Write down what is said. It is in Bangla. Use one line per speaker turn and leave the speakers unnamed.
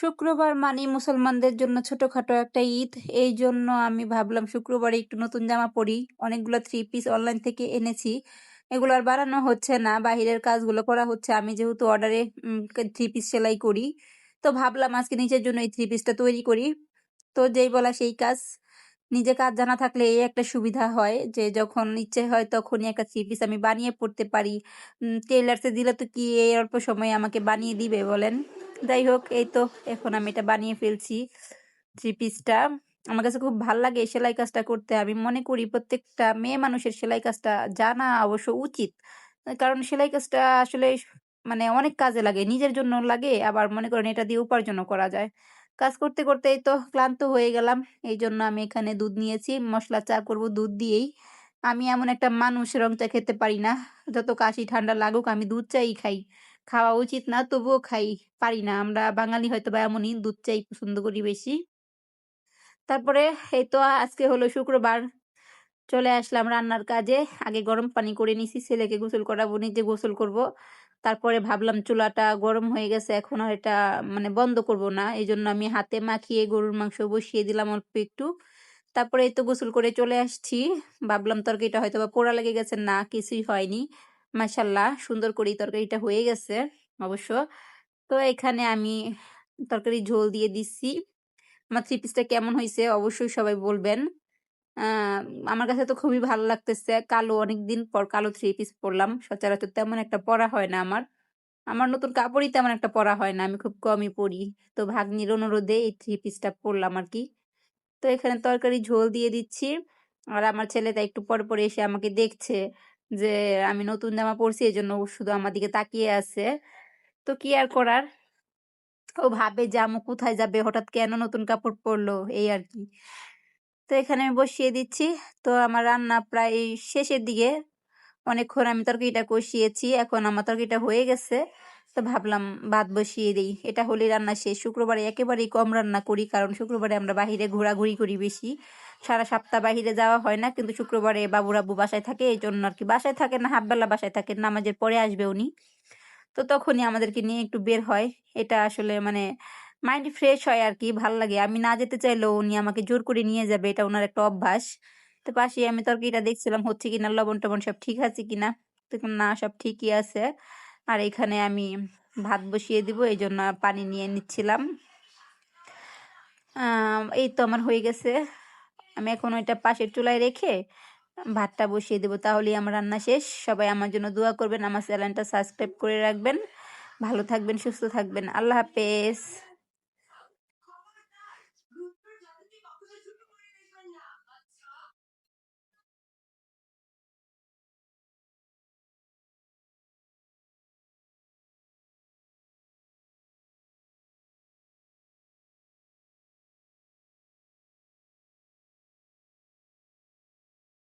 শুক্রবার মানে মুসলমানদের জন্য ছোটখাটো একটা ঈদ। এই জন্য আমি ভাবলাম শুক্রবারে একটু নতুন জামা পরি। অনেকগুলো থ্রি পিস অনলাইন থেকে এনেছি। এগুলো আর বানানো হচ্ছে না, বাহিরের কাজগুলো করা হচ্ছে। আমি যেহেতু অর্ডারে থ্রি পিস সেলাই করি। তো ভাবলাম আজকে নিজের জন্য এই থ্রি পিসটা তৈরি করি। তো যেই বলা সেই কাজ। নিজে কাজ জানা থাকলে এই একটা সুবিধা হয় যে যখন ইচ্ছে হয় তখনই একটা থ্রি পিস আমি বানিয়ে পড়তে পারি। টেলার্সে দিলে তো কি এই অল্প সময়ে আমাকে বানিয়ে দিবে বলেন? যাই হোক, এই তো এখন আমি এটা বানিয়ে ফেলছি থ্রি পিসটা আমার কাছে খুব ভালো লাগে সেলাই কাজটা করতে। আমি মনে করি প্রত্যেকটা মেয়ে মানুষের সেলাই কাজটা জানা অবশ্য উচিত। কারণ সেলাই কাজটা আসলে মানে অনেক কাজে লাগে, নিজের জন্য লাগে, আবার মনে করেন এটা দিয়ে উপার্জনও করা যায়। কাজ করতে করতে এই তো ক্লান্ত হয়ে গেলাম, এই জন্য আমি এখানে দুধ নিয়েছি, মশলা চা করব দুধ দিয়েই। আমি এমন একটা মানুষ রং চা খেতে পারি না, যত কাশি ঠান্ডা লাগুক আমি দুধ চাই খাই। খাওয়া উচিত না। তবুও খাই, পারি না। আমরা বাঙালি হয়তো বা এমনই, দুধ চাই পছন্দ করি বেশি। তারপরে এই তো আজকে হলো শুক্রবার। চলে আসলাম রান্নার কাজে। আগে গরম পানি করে নিছি, ছেলেকে গোসল করাবো, নিজে গোসল করব। তারপরে ভাবলাম চুলাটা গরম হয়ে গেছে, এখন আর এটা মানে বন্ধ করব না। এই জন্য আমি হাতে মাখিয়ে গরুর মাংস বসিয়ে দিলাম অল্প একটু। তারপরে এই তো গোসল করে চলে আসছি। ভাবলাম তরকারিটা হয়তো বা পোড়া লেগে গেছে, না কিছুই হয়নি। মাসাল্লাহ সুন্দর করেই তরকারিটা হয়ে গেছে অবশ্য। তো এখানে আমি তরকারি ঝোল দিয়ে দিচ্ছি। আমার থ্রি পিসটা কেমন হয়েছে অবশ্যই সবাই বলবেন। আমার কাছে তো খুবই ভালো লাগতেছে। কালো অনেক দিন পর কালো থ্রি পিস পরলাম। সচরাচর তেমন একটা পরা হয় না আমার। আমার নতুন কাপড়ই তেমন একটা পরা হয় না। আমি খুব কমই পরি। তো ভাগ্নির অনুরোধে এই থ্রি পিসটা পরলাম আর কি। তো এখানে তরকারি ঝোল দিয়ে দিচ্ছি। আর আমার ছেলেটা একটু পরে পরে এসে আমাকে দেখছে। যে, আমি নতুন জামা পরছি এই জন্য শুধু আমার দিকে তাকিয়ে আছে। তো কি আর করার? ও ভাবে যে আমু কোথায় যাবে? হঠাৎ কেন নতুন কাপড় পরলো? এই আর কি। তো এখানে আমি বসিয়ে দিচ্ছি। তো আমার রান্না প্রায় শেষের দিকে। অনেকক্ষণ আমি তরকারিটা কষিয়েছি। এখন আমার তরকারিটা হয়ে গেছে। তো ভাবলাম ভাত বসিয়ে দিই। এটা হলে রান্না শেষ। শুক্রবারে একেবারেই কম রান্না করি, কারণ শুক্রবারে আমরা বাহিরে ঘোরাঘুরি করি বেশি। সারা সপ্তাহ বাহিরে যাওয়া হয় না, কিন্তু শুক্রবারে বাবুরাবু বাসায় থাকে এই জন্য আর কি বাসায় থাকে না, হাফবেলা বাসায় থাকে, নামাজের পরে আসবে উনি। তো তখনই আমাদেরকে নিয়ে একটু বের হয়। এটা আসলে মানে মাইন্ড ফ্রেশ হয় আর কি, ভালো লাগে। আমি না যেতে চাইলেও উনি আমাকে জোর করে নিয়ে যাবে, এটা ওনার একটা অভ্যাস। তো পাশে আমি তরকারিটা দেখছিলাম, হচ্ছে কিনা লবণ টবণ সব ঠিক আছে কিনা? দেখুন না, সব ঠিকই আছে। আর এখানে আমি ভাত বসিয়ে দিব এই জন্য পানি নিয়ে নিচ্ছিলাম। এই তো আমার হয়ে গেছে। আমি এখন ওইটা পাশের চুলায় রেখে ভাতটা বসিয়ে দেবো। তাহলেই আমার রান্না শেষ। সবাই আমার জন্য দোয়া করবেন, আমার চ্যানেলটা সাবস্ক্রাইব করে রাখবেন। ভালো থাকবেন, সুস্থ থাকবেন। আল্লাহ হাফেজ।